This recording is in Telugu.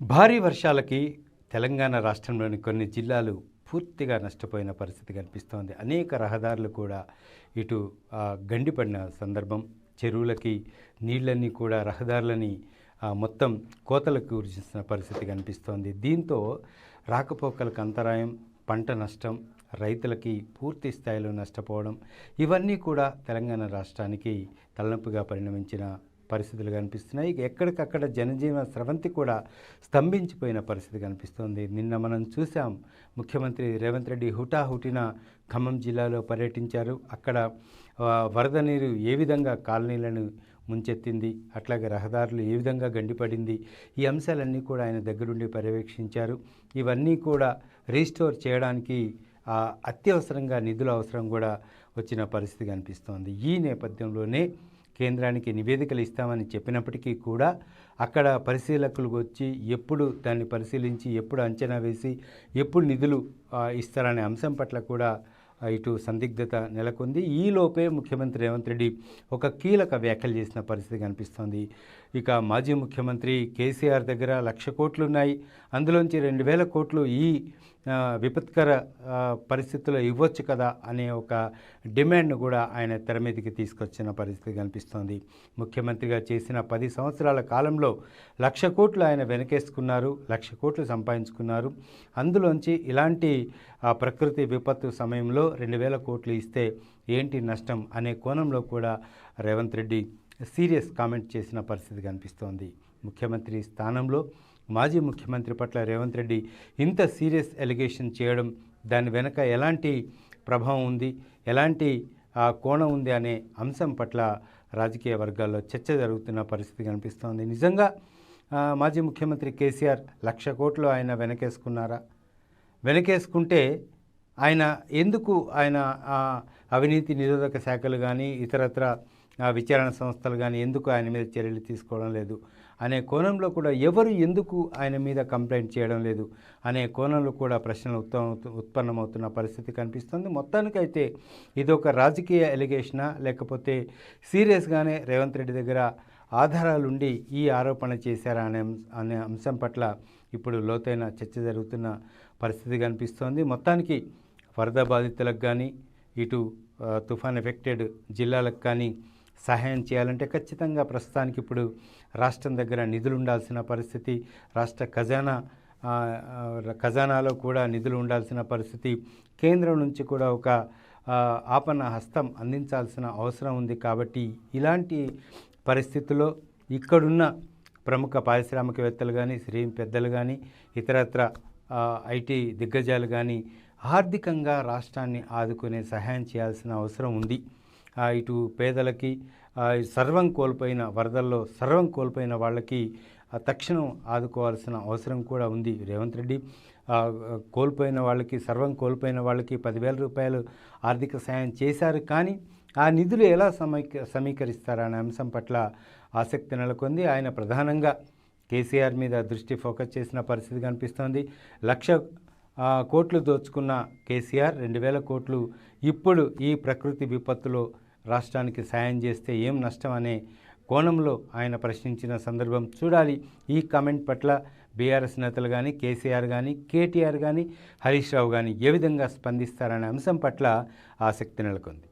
భారీ వర్షాలకి తెలంగాణ రాష్ట్రంలోని కొన్ని జిల్లాలు పూర్తిగా నష్టపోయిన పరిస్థితి కనిపిస్తోంది. అనేక రహదారులు కూడా ఇటు గండిపడిన సందర్భం. చెరువులకి నీళ్ళన్నీ కూడా రహదారులని మొత్తం కోతలకు గురించిన పరిస్థితి కనిపిస్తోంది. దీంతో రాకపోకలకు అంతరాయం పంట నష్టం రైతులకి పూర్తి స్థాయిలో నష్టపోవడం ఇవన్నీ కూడా తెలంగాణ రాష్ట్రానికి తలనొప్పిగా పరిణమించిన పరిస్థితులు కనిపిస్తున్నాయి. ఎక్కడికక్కడ జనజీవన స్రవంతి కూడా స్తంభించిపోయిన పరిస్థితి కనిపిస్తోంది. నిన్న మనం చూసాం ముఖ్యమంత్రి రేవంత్ రెడ్డి హుటాహుటిన ఖమ్మం జిల్లాలో పర్యటించారు. అక్కడ వరద నీరు ఏ విధంగా కాలనీలను ముంచెత్తింది అట్లాగే రహదారులు ఏ విధంగా గండిపడింది ఈ అంశాలన్నీ కూడా ఆయన దగ్గరుండి పర్యవేక్షించారు. ఇవన్నీ కూడా రీస్టోర్ చేయడానికి అత్యవసరంగా నిధుల అవసరం కూడా వచ్చిన పరిస్థితి కనిపిస్తోంది. ఈ నేపథ్యంలోనే కేంద్రానికి నివేదికలు ఇస్తామని చెప్పినప్పటికీ కూడా అక్కడ పరిశీలకులు వచ్చి ఎప్పుడు దాన్ని పరిశీలించి ఎప్పుడు అంచనా వేసి ఎప్పుడు నిధులు ఇస్తారనే అంశం పట్ల కూడా ఇటు సందిగ్ధత నెలకొంది. ఈలోపే ముఖ్యమంత్రి రేవంత్ రెడ్డి ఒక కీలక వ్యాఖ్యలు చేసిన పరిస్థితి కనిపిస్తోంది. ఇక మాజీ ముఖ్యమంత్రి కేసీఆర్ దగ్గర లక్ష కోట్లు ఉన్నాయి అందులోంచి రెండు వేల కోట్లు ఈ విపత్కర పరిస్థితుల్లో ఇవ్వచ్చు కదా అనే ఒక డిమాండ్ను కూడా ఆయన తెర మీదకి తీసుకొచ్చిన పరిస్థితి కనిపిస్తోంది. ముఖ్యమంత్రిగా చేసిన పది సంవత్సరాల కాలంలో లక్ష కోట్లు ఆయన వెనకేసుకున్నారు లక్ష కోట్లు సంపాదించుకున్నారు. అందులోంచి ఇలాంటి ప్రకృతి విపత్తు సమయంలో రెండు వేల కోట్లు ఇస్తే ఏంటి నష్టం అనే కోణంలో కూడా రేవంత్ రెడ్డి సీరియస్ కామెంట్ చేసిన పరిస్థితి కనిపిస్తోంది. ముఖ్యమంత్రి స్థానంలో మాజీ ముఖ్యమంత్రి పట్ల రేవంత్ రెడ్డి ఇంత సీరియస్ ఎలిగేషన్ చేయడం దాని వెనుక ఎలాంటి ప్రభావం ఉంది ఎలాంటి ఆ, కోణం ఉంది అనే అంశం పట్ల రాజకీయ వర్గాల్లో చర్చ జరుగుతున్న పరిస్థితి కనిపిస్తోంది. నిజంగా మాజీ ముఖ్యమంత్రి కేసీఆర్ లక్ష కోట్లు ఆయన వెనకేసుకున్నారా? వెనకేసుకుంటే ఆయన ఎందుకు ఆయన అవినీతి నిరోధక శాఖలు కానీ ఇతరత్ర విచారణ సంస్థలు కానీ ఎందుకు ఆయన మీద చర్యలు తీసుకోవడం లేదు? అనే కోణంలో కూడా ఎవరు ఎందుకు ఆయన మీద కంప్లైంట్ చేయడం లేదు? అనే కోణంలో కూడా ప్రశ్నలు ఉత్పన్న ఉత్పన్నమవుతున్న పరిస్థితి కనిపిస్తుంది. మొత్తానికైతే ఇది ఒక రాజకీయ ఎలిగేషనా? లేకపోతే సీరియస్గానే రేవంత్ రెడ్డి దగ్గర ఆధారాలుండి ఈ ఆరోపణ చేశారా అనే అనే అంశం పట్ల ఇప్పుడు లోతైన చర్చ జరుగుతున్న పరిస్థితి కనిపిస్తోంది. మొత్తానికి వరద బాధితులకు కానీ ఇటు తుఫాన్ ఎఫెక్టెడ్ జిల్లాలకు కానీ సహాయం చేయాలంటే ఖచ్చితంగా ప్రస్తుతానికి ఇప్పుడు రాష్ట్రం దగ్గర నిధులు ఉండాల్సిన పరిస్థితి రాష్ట్ర ఖజానా ఖజానాలో కూడా నిధులు ఉండాల్సిన పరిస్థితి కేంద్రం నుంచి కూడా ఒక ఆ, ఆపన్న హస్తం అందించాల్సిన అవసరం ఉంది కాబట్టి ఇలాంటి పరిస్థితుల్లో ఇక్కడున్న ప్రముఖ పారిశ్రామికవేత్తలు కానీ శ్రీ పెద్దలు కానీ ఇతరత్ర ఐటీ దిగ్గజాలు కానీ ఆర్థికంగా రాష్ట్రాన్ని ఆదుకునే సహాయం చేయాల్సిన అవసరం ఉంది. ఇటు పేదలకి సర్వం కోల్పోయిన వరదల్లో సర్వం కోల్పోయిన వాళ్ళకి తక్షణం ఆదుకోవాల్సిన అవసరం కూడా ఉంది. రేవంత్ రెడ్డి కోల్పోయిన వాళ్ళకి సర్వం కోల్పోయిన వాళ్ళకి పదివేల రూపాయలు ఆర్థిక సాయం చేశారు కానీ ఆ నిధులు ఎలా సమీక సమీకరిస్తారనే అంశం పట్ల ఆసక్తి నెలకొంది. ఆయన ప్రధానంగా కేసీఆర్ మీద దృష్టి ఫోకస్ చేసిన పరిస్థితి కనిపిస్తోంది. లక్ష కోట్లు దోచుకున్న కేసీఆర్ రెండు వేల కోట్లు ఇప్పుడు ఈ ప్రకృతి విపత్తులో రాష్ట్రానికి సాయం చేస్తే ఏం నష్టం అనే కోణంలో ఆయన ప్రశ్నించిన సందర్భం చూడాలి. ఈ కామెంట్ పట్ల బీఆర్ఎస్ నేతలు కానీ కేసీఆర్ కానీ కేటీఆర్ కానీ హరీష్ రావు కానీ ఏ విధంగా స్పందిస్తారనే అంశం పట్ల ఆసక్తి నెలకొంది.